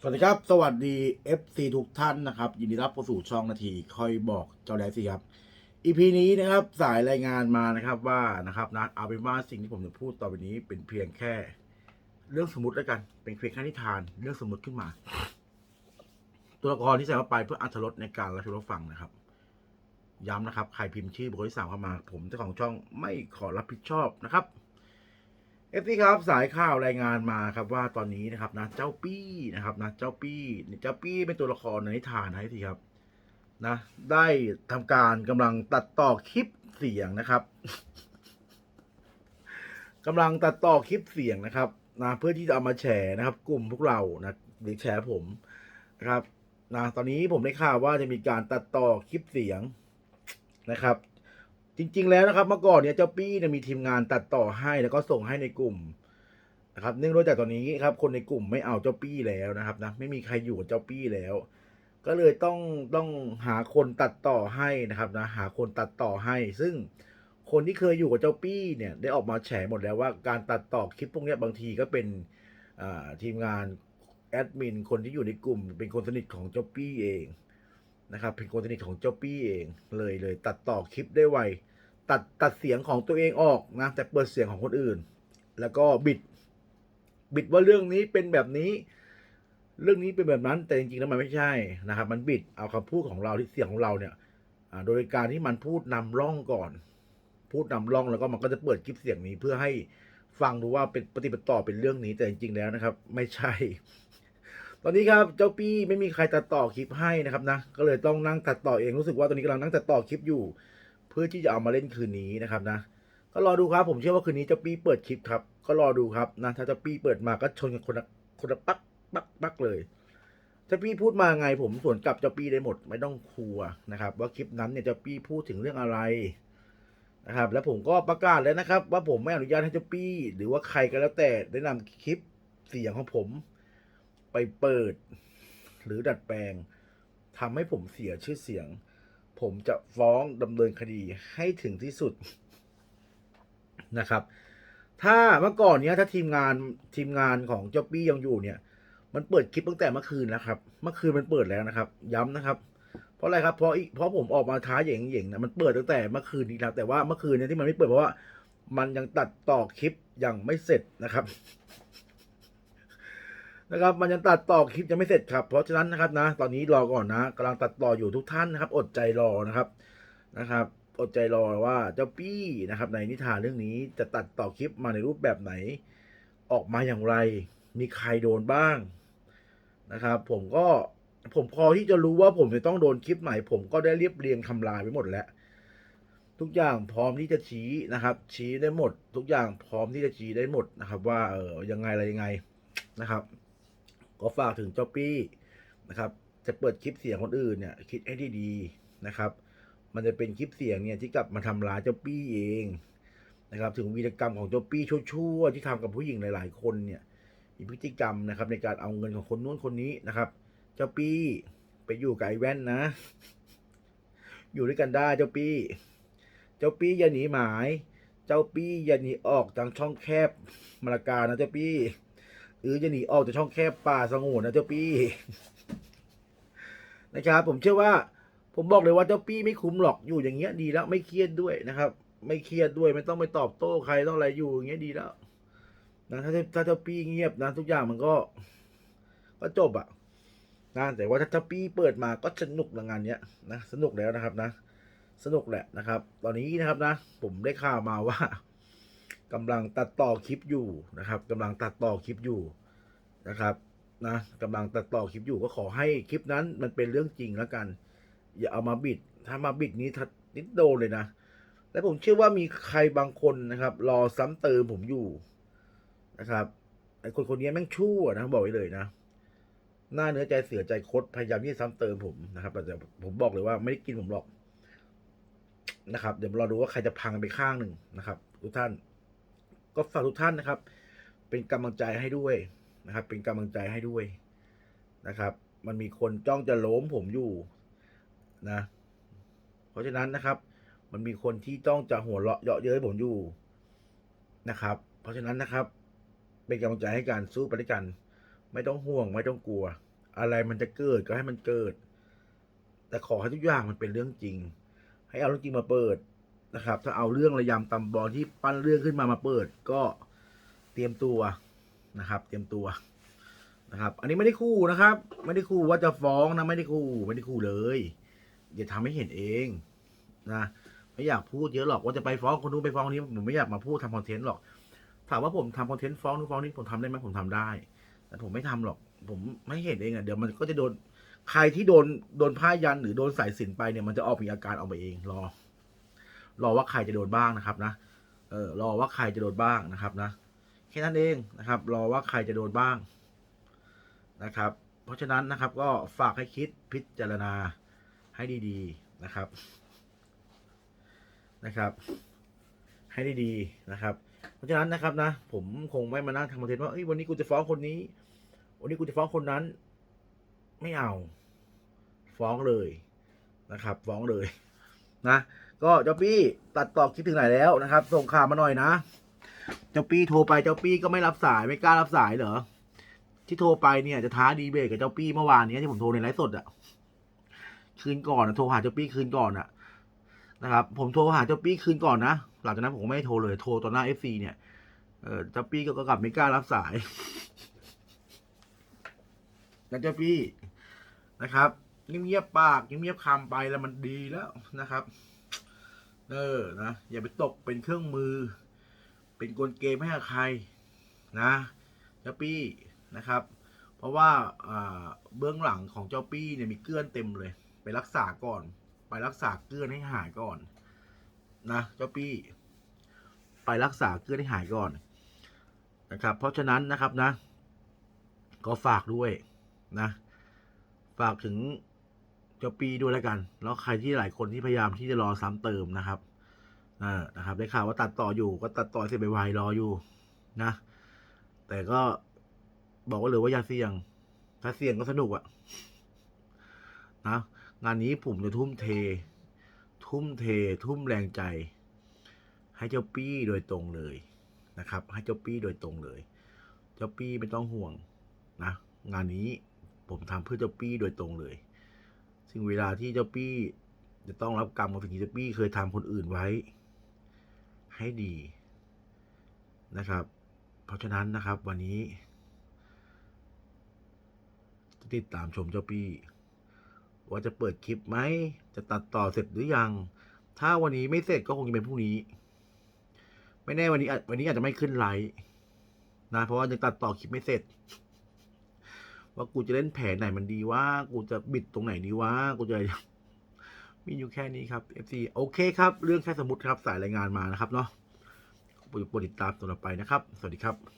สวัสดีครับ สวัสดี FC ทุกท่านนะครับ ยินดีรับเข้าสู่ช่องนาทีคอยบอกเจ้าแดนสิครับ EP นี้นะครับสายรายงานมานะครับว่านะครับนะเอาเป็นว่าสิ่งที่ผมจะพูดต่อไปนี้เป็นเพียงแค่ เรื่องสมมติแล้วกัน เป็นเพียงแค่นิทานเรื่องสมมติขึ้นมา ตัวละครที่ใส่เข้าไปเพื่ออัธรสในการรับชมรับฟังนะครับ ย้ำนะครับ ใครพิมพ์ชื่อบุคคลที่สามเข้ามา ผมเจ้าของช่องไม่ขอรับผิดชอบนะครับ เอฟซีครับสายข่าวรายงานมาครับว่าตอนนี้นะครับนะเจ้าปี้นะครับนะเจ้าปี้เจ้าปี้เป็นตัวละครในนิทานนะทีครับนะได้ทำการกำลังตัดต่อคลิปเสียงนะครับกำลังตัดต่อคลิปเสียงนะครับนะเพื่อที่จะเอามาแชร์นะครับ กลุ่มพวกเรานะหรือแชร์ผมนะครับนะตอนนี้ผมได้ข่าวว่าจะมีการตัดต่อคลิปเสียงนะครับ จริง ๆ แล้วนะครับเมื่อก่อนเนี่ยเจ้าปี้เนี่ยมีทีมงานตัดต่อให้แล้วก็ส่งให้ในกลุ่มนะครับเนื่องด้วยจากตอนนี้ครับคนในกลุ่มไม่เอาเจ้าปี้แล้วนะครับนะไม่มีใครอยู่กับเจ้าปี้แล้ว ก็เลยต้องต้องหาคนตัดต่อให้นะครับนะหาคนตัดต่อให้ ซึ่งคนที่เคยอยู่กับเจ้าปี้เนี่ยได้ออกมาแฉหมดแล้วว่าการตัดต่อคลิปพวกนี้บางทีก็เป็นทีมงานแอดมินคนที่อยู่ในกลุ่ม เป็นคนสนิทของเจ้าปี้เอง นะครับเป็นคนสนิทของเจ้าปี้เองเลยเลย ตัดต่อคลิปได้ไวตัดตัดเสียงของตัวเองออกนะแต่เปิดเสียงของคนอื่น แล้วก็บิด บิดว่าเรื่องนี้เป็นแบบนี้ เรื่องนี้เป็นแบบนั้น แต่จริงๆแล้วมันไม่ใช่นะครับ มันบิดเอาคำพูดของเราที่เสียงของเราเนี่ยอ่าโดยการที่มันพูดนำร่องก่อน พูดนำร่องแล้วก็มันก็จะเปิดคลิปเสียงนี้เพื่อให้ฟังดูว่าเป็นปฏิบัติต่อเป็นเรื่องนี้แต่จริงๆแล้วนะครับ ไม่ใช่ ตอนนี้ครับเจ้าปี้ไม่มีใครตัดต่อคลิปให้นะครับนะ ก็เลยต้องนั่งตัดต่อเองรู้สึกว่าตอนนี้กำลังนั่งตัดต่อคลิปอยู่ เพื่อที่จะเอามาเล่นคืนนี้นะครับนะ ก็รอดูครับผมเชื่อว่าคืนนี้เจ้าปี้เปิดคลิปครับ ก็รอดูครับนะถ้าเจ้าปี้เปิดมาก็ชนกันคนละคนละปักปักปักเลยเจ้าปี้พูดมาไงผมสวนกลับเจ้าปี้ได้หมดไม่ต้องกลัวนะครับ ว่าคลิปนั้นเนี่ยเจ้าปี้พูดถึงเรื่องอะไรนะครับแล้วผมก็ประกาศแล้วนะครับ ว่าผมไม่อนุญาตให้เจ้าปี้ หรือว่าใครก็แล้วแต่ได้นำคลิปเสียงของผม ไปเปิด หรือดัดแปลงทำให้ผมเสียชื่อเสียง ผมจะฟ้องดำเนินคดีให้ถึงที่สุดนะครับ ถ้าเมื่อก่อนเนี้ยถ้าทีมงานทีมงานของเจ้าปี้ยังอยู่เนี่ย มันเปิดคลิปตั้งแต่เมื่อคืนแล้วครับ เมื่อคืนมันเปิดแล้วนะครับ ย้ำนะครับ เพราะอะไรครับเพราะเพราะผมออกมาท้าเหย่งเหย่งนะมันเปิดตั้งแต่เมื่อคืนนี้แล้วแต่ว่าเมื่อคืนเนี่ยที่มันไม่เปิดเพราะว่า มันยังตัดต่อคลิปยังไม่เสร็จนะครับ นะครับมันยังตัดต่อคลิปยังไม่เสร็จครับ เพราะฉะนั้นนะครับนะ ตอนนี้รอก่อนนะกำลังตัดต่ออยู่ทุกท่านนะครับ อดใจรอนะครับนะครับ อดใจรอว่าเจ้าปี้นะครับ ในนิทานเรื่องนี้จะตัดต่อคลิปมาในรูปแบบไหน ออกมาอย่างไร มีใครโดนบ้างนะครับ ผมก็ผมพอที่จะรู้ว่าผมจะต้องโดนคลิปไหน ผมก็ได้เรียบเรียงทำลายไปหมดแล้ว ทุกอย่างพร้อมที่จะชี้นะครับ ชี้ได้หมด ทุกอย่างพร้อมที่จะชี้ได้หมดนะครับ ว่าเออยังไงอะไรยังไงนะครับ ก็ฝากถึงเจ้าปี้นะครับจะเปิดคลิปเสียงคนอื่นเนี่ยคิดให้ดีๆนะครับ มันจะเป็นคลิปเสียงเนี่ยที่กลับมาทำร้ายเจ้าปี้เองนะครับ ถึงวีรกรรมของเจ้าปี้ชั่วๆที่ทำกับผู้หญิงหลาย ๆ คนเนี่ยมีพฤติกรรมนะครับ ในการเอาเงินของคนนู้นคนนี้นะครับ เจ้าปี้ไปอยู่กับไอ้แว่นนะ อยู่ด้วยกันได้เจ้าปี้ เจ้าปี้อย่าหนีหมาย เจ้าปี้อย่าหนีออกทางช่องแคบมาลากานะเจ้าปี้ หรือจะหนีออกจากช่องแคบป่าสงวนนะเจ้าปี้นะครับผมเชื่อว่า ผมบอกเลยว่าเจ้าปี้ไม่คุ้มหรอกอยู่อย่างเงี้ยดีแล้วไม่เครียดด้วยนะครับ ไม่เครียดด้วยไม่ต้องไปตอบโต้ใครต้องอะไรอยู่อย่างเงี้ยดีแล้วนะถ้าถ้าเจ้าปี้เงียบนะทุกอย่างมันก็ ก็จบอะนะแต่ว่าถ้าเจ้าปี้เปิดมาก็สนุกละงานเนี้ยนะสนุกแล้วนะครับนะ สนุกแหละนะครับ ตอนนี้นะครับนะ ผมได้ข่าวมาว่า กำลังตัดต่อคลิปอยู่นะครับกำลังตัดต่อคลิปอยู่นะครับนะกำลังตัดต่อคลิปอยู่ก็ขอให้คลิปนั้นมันเป็นเรื่องจริงแล้วกัน อย่าเอามาบิด ถ้ามาบิดนี้ทัดนิดโดนเลยนะและผมเชื่อว่ามีใครบางคนนะครับ รอซ้ำเติมผมอยู่นะครับไอ้คนคนนี้แม่งชั่วนะบอกไว้เลยนะหน้าเนื้อใจเสือใจคดพยายามที่จะซ้ำเติมผมนะครับแต่ผมบอกเลยว่าไม่ได้กินผมหรอกนะครับ เดี๋ยวรอดูว่าใครจะพังไปข้างหนึ่งนะครับ ทุกท่าน ก็ฝากทุกท่านนะครับ เป็นกำลังใจให้ด้วยนะครับ เป็นกำลังใจให้ด้วยนะครับ มันมีคนจ้องจะล้มผมอยู่นะ เพราะฉะนั้นนะครับ มันมีคนที่จ้องจะหัวเราะเยาะเย้ยผมอยู่นะครับ เพราะฉะนั้นนะครับ เป็นกำลังใจให้การสู้ไปด้วยกัน ไม่ต้องห่วงไม่ต้องกลัว อะไรมันจะเกิดก็ให้มันเกิด แต่ขอให้ทุกอย่างมันเป็นเรื่องจริง ให้เอาเรื่องจริงมาเปิด นะครับ ถ้าเอาเรื่องระยำตำบอลที่ปั้นเรื่องขึ้นมามาเปิด ก็เตรียมตัวนะครับ เตรียมตัวนะครับ อันนี้ไม่ได้คู่นะครับ ไม่ได้คู่ว่าจะฟ้องนะ ไม่ได้คู่ไม่ได้คู่เลยอย่าทำให้เห็นเองนะไม่อยากพูดเยอะหรอกว่าจะไปฟ้องคนนู้นไปฟ้องคนนี้ผมไม่อยากมาพูดทำคอนเทนต์หรอก ถามว่าผมทำคอนเทนต์ฟ้องนู้นฟ้องนี้ผมทำได้ไหมผมทำได้ แต่ผมไม่ทำหรอก ผมไม่เห็นเองอะเดี๋ยวมันก็จะโดนใครที่โดนโดนผ้ายันหรือโดนสายสินไปเนี่ยมันจะออกมีอาการออกมาเองรอ รอว่าใครจะโดนบ้างนะครับนะเออรอว่าใครจะโดนบ้างนะครับนะแค่นั้นเองนะครับ รอว่าใครจะโดนบ้างนะครับ เพราะฉะนั้นนะครับก็ฝากให้คิดพิจารณาให้ดีๆนะครับนะครับ ให้ดีๆนะครับ เพราะฉะนั้นนะครับนะ ผมคงไม่มานั่งทำคอนเทนต์ว่าเอ้ยวันนี้กูจะฟ้องคนนี้ วันนี้กูจะฟ้องคนนั้น ไม่เอา ฟ้องเลยนะครับ ฟ้องเลยนะ ก็เจ้าปี้ตัดต่อคลิปถึงไหนแล้วนะครับ ส่งข่าวมาหน่อยนะ เจ้าปี้โทรไปเจ้าปี้ก็ไม่รับสายไม่กล้ารับสายเหรอ ที่โทรไปเนี่ยจะท้าดีเบตกับเจ้าปี้เมื่อวานนี้ที่ผมโทรในไลฟ์สดอะคืนก่อนอะโทรหาเจ้าปี้คืนก่อนอะนะครับ ผมโทรหาเจ้าปี้คืนก่อนนะหลังจากนั้นผมไม่โทรเลยโทรต่อหน้าเอฟซีเนี่ยเออเจ้าปี้ก็กลับไม่กล้ารับสายนะเจ้าปี้นะครับเงียบๆปากเงียบๆคำไปแล้วมันดีแล้วนะครับ เออนะอย่าไปตกเป็นเครื่องมือ เป็นกลเกมให้ใครนะเจ้าปี้นะครับ เพราะว่าเบื้องหลังของเจ้าปี้เนี่ยมีเกลือนเต็มเลย ไปรักษาก่อน ไปรักษาเกลือนให้หายก่อนนะเจ้าปี้ ไปรักษาเกลือนให้หายก่อนนะครับ เพราะฉะนั้นนะครับนะ ก็ฝากด้วยนะ ฝากถึง จ้าปีด้วยแล้วกัน แล้วใครที่หลายคนที่พยายามที่จะรอซ้ำเติมนะครับอ่านะครับ ได้ข่าวว่าตัดต่ออยู่ก็ตัดต่อเสร็จไปไวรออยู่นะ แต่ก็บอกว่าเลยว่าอย่าเสี่ยง ถ้าเสี่ยงก็สนุกอะนะ งานนี้ผมจะทุ่มเท ทุ่มเท ทุ่มแรงใจ ให้เจ้าปี้โดยตรงเลยนะครับ ให้เจ้าปี้โดยตรงเลย เจ้าปี้ไม่ต้องห่วงนะ งานนี้ผมทำเพื่อเจ้าปี้โดยตรงเลย ซึ่งเวลาที่เจ้าปี้จะต้องรับกรรมของสิ่งที่เจ้าปี้เคยทำคนอื่นไว้ ให้ดีนะครับ เพราะฉะนั้นนะครับวันนี้ติดตามชมเจ้าปี้ว่าจะเปิดคลิปไหม จะตัดต่อเสร็จหรือยัง ถ้าวันนี้ไม่เสร็จก็คงจะเป็นพรุ่งนี้ ไม่แน่วันนี้วันนี้อาจจะไม่ขึ้นไลฟ์นะเพราะว่ายังตัดต่อคลิปไม่เสร็จ ว่ากูจะเล่นแผนไหนมันดีว่า กูจะบิดตรงไหนดีว่า กูจะมีอยู่แค่นี้ครับ FC โอเคครับ เรื่องแค่สมมติครับสายรายงานมานะครับเนาะโปรดติดตามต่อไปนะครับ สวัสดีครับ